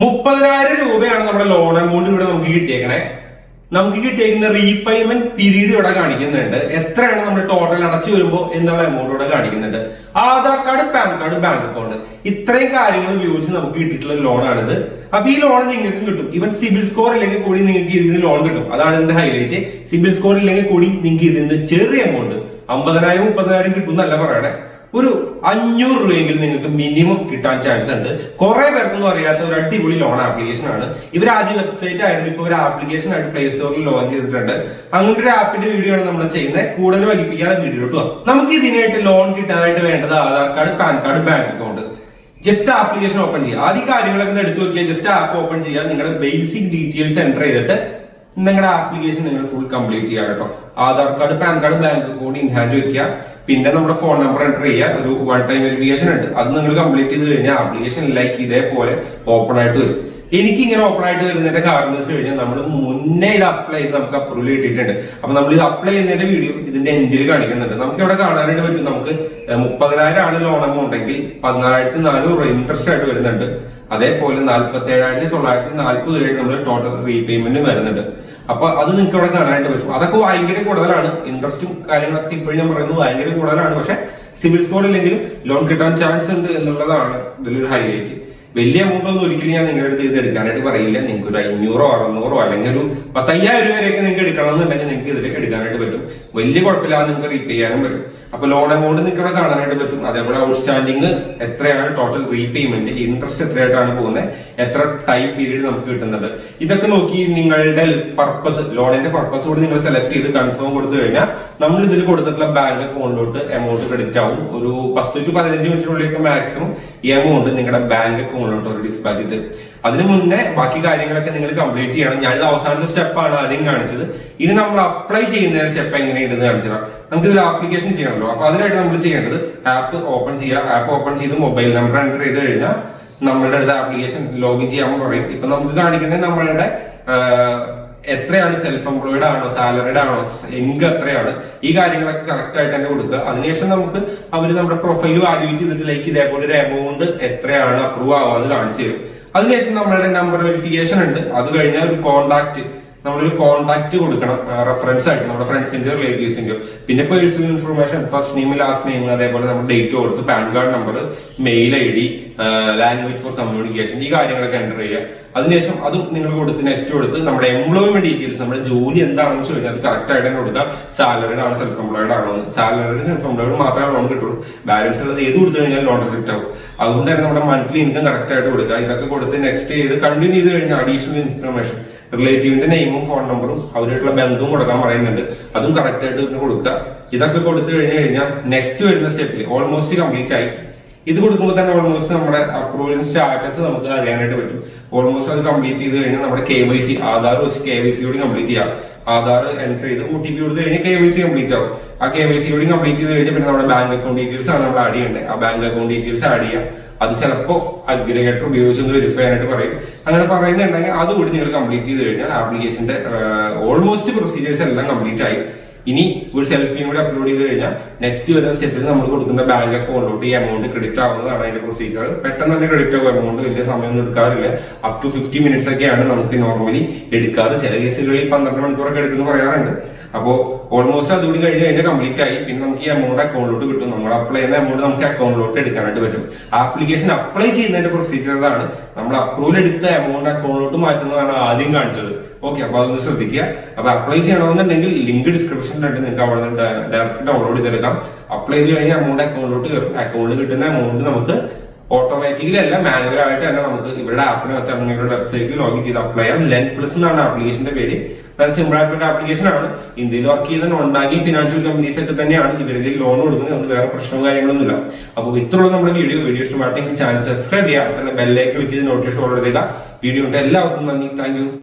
മുപ്പതിനായിരം രൂപയാണ് നമ്മുടെ ലോൺ എമൗണ്ട് ഇവിടെ നമുക്ക് കിട്ടിയേക്കണേ. നമുക്ക് കിട്ടിയേക്കുന്ന റീപേയ്മെന്റ് പീരീഡ് ഇവിടെ കാണിക്കുന്നുണ്ട്. എത്രയാണ് നമ്മൾ ടോട്ടൽ അടച്ചു വരുമ്പോൾ എന്നുള്ള എമൗണ്ട് ഇവിടെ കാണിക്കുന്നുണ്ട്. Aadhaar card PAN card bank account ഇത്രയും കാര്യങ്ങൾ ഉപയോഗിച്ച് നമുക്ക് കിട്ടിയിട്ടുള്ള ലോണാണിത് അപ്പൊ ഈ ലോൺ നിങ്ങൾക്ക് കിട്ടും. ഇവൻ സിബിൽ സ്കോർ ഇല്ലെങ്കിൽ കൂടി നിങ്ങൾക്ക് ഇതിന് ലോൺ കിട്ടും. അതാണ് ഇതിന്റെ ഹൈലൈറ്റ് സിബിൽ സ്കോർ ഇല്ലെങ്കിൽ കൂടി നിങ്ങൾക്ക് ഇതിന് ചെറിയ എമൗണ്ട് അമ്പതിനായിരം മുപ്പതിനായിരം കിട്ടും എന്നല്ല പറയണേ. ഒരു അഞ്ഞൂറ് രൂപയെങ്കിലും നിങ്ങൾക്ക് മിനിമം കിട്ടാൻ ചാൻസ് ഉണ്ട്. കുറെ പേർക്കൊന്നും അറിയാത്ത ഒരു അടിപൊളി ലോൺ ആപ്ലിക്കേഷൻ ആണ്. ഇവർ ആദ്യം വെബ്സൈറ്റ് ആയിരുന്നു. ഇപ്പൊ ഒരു ആപ്ലിക്കേഷൻ ആയിട്ട് പ്ലേ സ്റ്റോറിൽ ലോഞ്ച് ചെയ്തിട്ടുണ്ട്. അങ്ങനത്തെ ഒരു ആപ്പിന്റെ വീഡിയോ ആണ് നമ്മൾ ചെയ്യുന്നത്. കൂടുതൽ വൈകിപ്പിക്കാതെ വീഡിയോട്ട് പോകാം നമുക്ക് ഇതിനായിട്ട് ലോൺ കിട്ടാനായിട്ട് വേണ്ടത് Aadhaar card PAN card bank account just application open ചെയ്യുക. ആദ്യം കാര്യങ്ങളൊക്കെ എടുത്തു നോക്കിയാൽ ജസ്റ്റ് ആപ്പ് ഓപ്പൺ ചെയ്യുക നിങ്ങളുടെ ബേസിക് ഡീറ്റെയിൽസ് എന്റർ ചെയ്തിട്ട് നിങ്ങളുടെ ആപ്ലിക്കേഷൻ നിങ്ങൾ ഫുൾ കംപ്ലീറ്റ് ചെയ്യുക കേട്ടോ? Aadhaar card PAN card bank account in hand വെക്കുക പിന്നെ നമ്മുടെ ഫോൺ നമ്പർ എന്റർ ചെയ്യുക. ഒരു വൺ ടൈം വെരിഫിക്കേഷൻ ഉണ്ട്. അത് നിങ്ങൾ കംപ്ലീറ്റ് ചെയ്ത് കഴിഞ്ഞാൽ ആപ്ലിക്കേഷൻ ലൈക്ക് ഇതേപോലെ ഓപ്പൺ ആയിട്ട് വരും. എനിക്ക് ഇങ്ങനെ ഓപ്പൺ ആയിട്ട് വരുന്നതിന്റെ കാരണം എന്ന് വെച്ച് കഴിഞ്ഞാൽ നമ്മൾ മുന്നേ ഇത് അപ്ലൈ ചെയ്ത് നമുക്ക് അപ്രൂവൽ കിട്ടിയിട്ടുണ്ട്. അപ്പൊ നമ്മൾ ഇത് അപ്ലൈ ചെയ്യുന്നതിന്റെ വീഡിയോ ഇതിന്റെ എൻഡിൽ കാണിക്കുന്നുണ്ട്. നമുക്ക് ഇവിടെ കാണാനായിട്ട് പറ്റും. നമുക്ക് മുപ്പതിനായിരം ആണ് ലോൺ എമൗണ്ട് ഉണ്ടെങ്കിൽ പതിനാലായിരത്തി നാനൂറ് രൂപ ഇൻട്രസ്റ്റ് ആയിട്ട് വരുന്നുണ്ട്. അതേപോലെ നാല്പത്തി ഏഴായിരത്തി തൊള്ളായിരത്തി നാല്പത് രൂപയായിട്ട് നമ്മൾ ടോട്ടൽ റീപേയ്മെന്റ് വരുന്നുണ്ട്. അപ്പൊ അത് നിങ്ങൾക്ക് ഇവിടെ കാണാനായിട്ട് പറ്റും. അതൊക്കെ ഭയങ്കര കൂടുതലാണ്. ഇൻട്രസ്റ്റും കാര്യങ്ങളൊക്കെ ഇപ്പോഴും ഞാൻ പറയുന്നത് ഭയങ്കര കൂടുതലാണ്. പക്ഷെ സിവിൽ സ്കോർ ഇല്ലെങ്കിലും ലോൺ കിട്ടാൻ ചാൻസ് ഉണ്ട് എന്നുള്ളതാണ് ഇതിലൊരു ഹൈലൈറ്റ് വലിയ എമൗണ്ട് ഒന്നും ഒരിക്കലും ഞാൻ നിങ്ങളുടെ അടുത്ത് ഇത് എടുക്കാനായിട്ട് പറയില്ല. നിങ്ങൾക്ക് ഒരു അഞ്ഞൂറോ അറുന്നൂറോ അല്ലെങ്കിൽ ഒരു പത്തയ്യായിരം രൂപയൊക്കെ നിങ്ങൾക്ക് എടുക്കണമെന്നുണ്ടെങ്കിൽ നിങ്ങൾക്ക് ഇതിൽ എടുക്കാനായിട്ട് പറ്റും. വലിയ കുഴപ്പമില്ലാതെ നിങ്ങൾക്ക് റീപേ ചെയ്യാനും പറ്റും. അപ്പൊ ലോൺ എമൗണ്ട് നിങ്ങൾക്ക് കാണാനായിട്ട് പറ്റും. അതേപോലെ ഔട്ട്സ്റ്റാൻഡിങ് എത്രയാണ് ടോട്ടൽ റീപേയ്മെന്റ് ഇൻട്രസ്റ്റ് എത്രയായിട്ടാണ് പോകുന്നത് എത്ര ടൈം പീരീഡ് നമുക്ക് കിട്ടുന്നുണ്ട് ഇതൊക്കെ നോക്കി നിങ്ങളുടെ പർപ്പസ് ലോണിന്റെ പർപ്പസ് കൂടി നിങ്ങൾ സെലക്ട് ചെയ്ത് കൺഫേം കൊടുത്തു കഴിഞ്ഞാൽ നമ്മൾ ഇതിൽ കൊടുത്തിട്ടുള്ള ബാങ്ക് അക്കൗണ്ടിലോട്ട് എമൗണ്ട് ക്രെഡിറ്റ് ആവും. ഒരു പത്ത് ടു പതിനഞ്ച് മിനിറ്റിനുള്ളിലേക്ക് മാക്സിമം ഈ എമൗണ്ട് നിങ്ങളുടെ ബാങ്ക് അക്കൗണ്ടിലോട്ട് ഒരു ഡിസ്പാച്ച് അതിനു മുന്നേ ബാക്കി കാര്യങ്ങളൊക്കെ നിങ്ങൾ കംപ്ലീറ്റ് ചെയ്യണം. ഞാനിത് അവസാനത്തെ സ്റ്റെപ്പാണ് ആദ്യം കാണിച്ചത്. ഇനി നമ്മൾ അപ്ലൈ ചെയ്യുന്ന സ്റ്റെപ്പ് എങ്ങനെയുണ്ടെന്ന് കാണിച്ചതാണ് നമുക്ക് ഇതിൽ ആപ്ലിക്കേഷൻ ചെയ്യണമല്ലോ. അപ്പൊ അതിനായിട്ട് നമ്മൾ ചെയ്യേണ്ടത് ആപ്പ് ഓപ്പൺ ചെയ്യുക. ആപ്പ് ഓപ്പൺ ചെയ്ത് മൊബൈൽ നമ്പർ എന്റർ ചെയ്ത് കഴിഞ്ഞാൽ നമ്മളുടെ അടുത്ത് ആപ്ലിക്കേഷൻ ലോഗിൻ ചെയ്യാൻ പറയും. ഇപ്പൊ നമുക്ക് കാണിക്കുന്നത് നമ്മളുടെ എത്രയാണ് സെൽഫ് എംപ്ലോയിഡ് ആണോ സാലറിഡ് ആണോ എങ്ക് എത്രയാണ് ഈ കാര്യങ്ങളൊക്കെ കറക്റ്റ് ആയിട്ട് തന്നെ കൊടുക്കുക. അതിനുശേഷം നമുക്ക് അവർ നമ്മുടെ പ്രൊഫൈൽ വാല്യൂറ്റ് ചെയ്തിട്ട് ലൈക്ക് ഇതേപോലെ ഒരു എമൗണ്ട് എത്രയാണ് അപ്രൂവ് ആവാന്ന് കാണിച്ചു തരും. അതിനുശേഷം നമ്മളുടെ നമ്പർ വെരിഫിക്കേഷൻ ഉണ്ട്. അത് കഴിഞ്ഞാൽ ഒരു കോണ്ടാക്ട് നമ്മളൊരു കോണ്ടാക്ട് കൊടുക്കണം. റെഫറൻസ് ആയിട്ട് നമ്മുടെ ഫ്രണ്ട്സിന്റെ റിലേറ്റീവ്സിന്റെ പിന്നെ personal information first name last name അതേപോലെ നമ്മുടെ ഡേറ്റ് കൊടുത്ത് PAN card number mail I D language for communication ഈ കാര്യങ്ങളൊക്കെ എന്റർ ചെയ്യുക. അതിനുശേഷം അതും നിങ്ങൾ കൊടുത്ത് നെക്സ്റ്റ് കൊടുത്ത് നമ്മുടെ എംപ്ലോയ്മെന്റ് ഡീറ്റെയിൽസ് നമ്മുടെ ജോലി എന്താണെന്ന് കഴിഞ്ഞാൽ അത് കറക്റ്റ് ആയിട്ട് തന്നെ കൊടുക്കുക സാലറിഡ് ആണ് സെൽഫ് എംപ്ലോയിഡ് ആണോ? സാലറിഡ് സെൽഫ് എംപ്ലോയിഡ് മാത്രമേ ലോൺ കിട്ടുള്ളൂ. ബാലൻസ് ഉള്ളത് ഏത് കൊടുത്തു കഴിഞ്ഞാൽ ലോൺ റിസിപ്റ്റ് ആവും. അതുകൊണ്ട് തന്നെ നമ്മുടെ മന്ത്ലി ഇൻകം കറക്റ്റ് ആയിട്ട് കൊടുക്കുക. ഇതൊക്കെ കൊടുത്ത് നെക്സ്റ്റ് ചെയ്ത് കണ്ടിന്യൂ ചെയ്ത് കഴിഞ്ഞാൽ അഡീഷണൽ ഇൻഫർമേഷൻ റിലേറ്റീവിന്റെ നെയിമും ഫോൺ നമ്പറും അവരായിട്ടുള്ള ബന്ധവും കൊടുക്കാൻ പറയുന്നുണ്ട്. അതും കറക്റ്റ് ആയിട്ട് പിന്നെ കൊടുക്കുക. ഇതൊക്കെ കൊടുത്തു കഴിഞ്ഞു കഴിഞ്ഞാൽ നെക്സ്റ്റ് വരുന്ന സ്റ്റെപ്പിൽ ഓൾമോസ്റ്റ് കംപ്ലീറ്റ് ആയി. ഇത് കൊടുക്കുമ്പോൾ തന്നെ ഓൾമോസ്റ്റ് നമ്മുടെ അപ്രൂവൽ സ്റ്റാറ്റസ് നമുക്ക് അറിയാനായിട്ട് പറ്റും. ഓൾമോസ്റ്റ് അത് കംപ്ലീറ്റ് ചെയ്ത് കഴിഞ്ഞാൽ നമ്മുടെ കെ വൈ സി ആധാർ വെച്ച് കെ വൈ സി കൂടി കംപ്ലീറ്റ് ചെയ്യാം. ആധാർ എന്റർ ചെയ്ത് ഒ ടി പി കൊടുത്തു കഴിഞ്ഞാൽ കെ വൈ സി കംപ്ലീറ്റ് ആവും. ആ കെ വൈ സി കൂടി കംപ്ലീറ്റ് ചെയ്ത് കഴിഞ്ഞാൽ പിന്നെ നമ്മുടെ ബാങ്ക് അക്കൗണ്ട് ഡീറ്റെയിൽസ് ആണ് നമ്മൾ ആഡ് ചെയ്യേണ്ടത് ആ ബാങ്ക് അക്കൗണ്ട് ഡീറ്റെയിൽസ് ആഡ് ചെയ്യാം. അത് ചിലപ്പോൾ അഗ്രിഗേറ്റർ ഉപയോഗിച്ച് ഒന്ന് വെരിഫൈ ആയിട്ട് പറയും. അങ്ങനെ പറയുന്നുണ്ടെങ്കിൽ അതുകൂടി നിങ്ങൾ കംപ്ലീറ്റ് ചെയ്ത് കഴിഞ്ഞാൽ ആപ്ലിക്കേഷന്റെ ഓൾമോസ്റ്റ് പ്രൊസീജിയേഴ്സ് എല്ലാം കംപ്ലീറ്റ് ആയി. ഇനി ഒരു സെൽഫിയും കൂടി അപ്ലോഡ് ചെയ്ത് കഴിഞ്ഞാൽ നെക്സ്റ്റ് വരുന്ന സ്റ്റെപ്പിൽ നമ്മൾ കൊടുക്കുന്ന ബാങ്ക് അക്കൗണ്ടിലോട്ട് ഈ എമൗണ്ട് ക്രെഡിറ്റ് ആവുന്നതാണ് അതിന്റെ പ്രൊസീജിയർ പെട്ടെന്ന് തന്നെ ക്രെഡിറ്റ് ആവും എമൗണ്ട് വലിയ സമയമൊന്നും എടുക്കാറില്ല. അപ് ടു ഫിഫ്റ്റി മിനിറ്റ്സ് ഒക്കെയാണ് നമുക്ക് നോർമലി എടുക്കാറ്. ചില കേസുകളിൽ പന്ത്രണ്ട് മണിക്കൂറൊക്കെ എടുക്കുന്നു പറയാറുണ്ട്. അപ്പോൾ ഓൾമോസ്റ്റ് അതുകൂടി കഴിഞ്ഞ് കഴിഞ്ഞാൽ കംപ്ലീറ്റ് ആയി. പിന്നെ നമുക്ക് ഈ എമൗണ്ട് അക്കൗണ്ടിലോട്ട് കിട്ടും. നമ്മൾ അപ്ലൈ ചെയ്യുന്ന എമൗണ്ട് നമുക്ക് അക്കൗണ്ടിലോട്ട് എടുക്കാനായിട്ട് പറ്റും. ആപ്ലിക്കേഷൻ അപ്ലൈ ചെയ്യുന്നതിന്റെ പ്രൊസീജിയർ അതാണ് നമ്മൾ അപ്രൂവൽ എടുത്ത എമൗണ്ട് അക്കൗണ്ടിലോട്ട് മാറ്റുന്നതാണ് ആദ്യം കാണിച്ചത്. ഓക്കെ അപ്പൊ അതൊന്ന് ശ്രദ്ധിക്കുക. അപ്പൊ അപ്ലൈ ചെയ്യണമെന്നുണ്ടെങ്കിൽ ലിങ്ക് ഡിസ്ക്രിപ്ഷനിലുണ്ട് നിങ്ങൾക്ക് അവിടെ നിന്ന് ഡയറക്റ്റ് ഡൗൺലോഡ് ചെയ്തെടുക്കാം. അപ്ലൈ ചെയ്ത് കഴിഞ്ഞാൽ അമൗണ്ട് അക്കൗണ്ടിലോട്ട് അക്കൗണ്ടിൽ കിട്ടുന്ന എമൗണ്ട് നമുക്ക് ഓട്ടോമാറ്റിക്കലി അല്ല മാനുവൽ ആയിട്ട് തന്നെ നമുക്ക് ഇവരുടെ ആപ്പിനകത്ത് അല്ലെങ്കിൽ വെബ്സൈറ്റിൽ ലോഗിൻ ചെയ്ത് അപ്ലൈ ചെയ്യാം. ലെൻ പ്ലസ് എന്നാണ് ആപ്ലിക്കേഷന്റെ പേര്. നല്ല സിമ്പിൾ ആയിട്ടുള്ള ആപ്ലിക്കേഷൻ ആണ്. ഇന്ത്യയിൽ വർക്ക് ചെയ്യുന്ന നോൺ ബാങ്കിങ് ഫിനാൻഷ്യൽ കമ്പനീസ് ഒക്കെ തന്നെയാണ് ഇവരുടെ ലോൺ കൊടുക്കുന്നത്. നമുക്ക് വേറെ പ്രശ്നവും കാര്യങ്ങളൊന്നുമില്ല അപ്പോൾ ഇത്രയുള്ള നമ്മുടെ വീഡിയോ വീഡിയോ ഇഷ്ടമായിട്ടെങ്കിൽ ചാനൽ സബ്സ്ക്രൈബ് ചെയ്യുക. അടുത്തുള്ള ബെല്ലേക്ക് ക്ലിക്ക് ചെയ്ത് നോട്ടിഫിക്കേഷൻ ഓർഡർ ചെയ്യുക വീഡിയോ ഉണ്ട് എല്ലാവർക്കും നന്ദി. താങ്ക്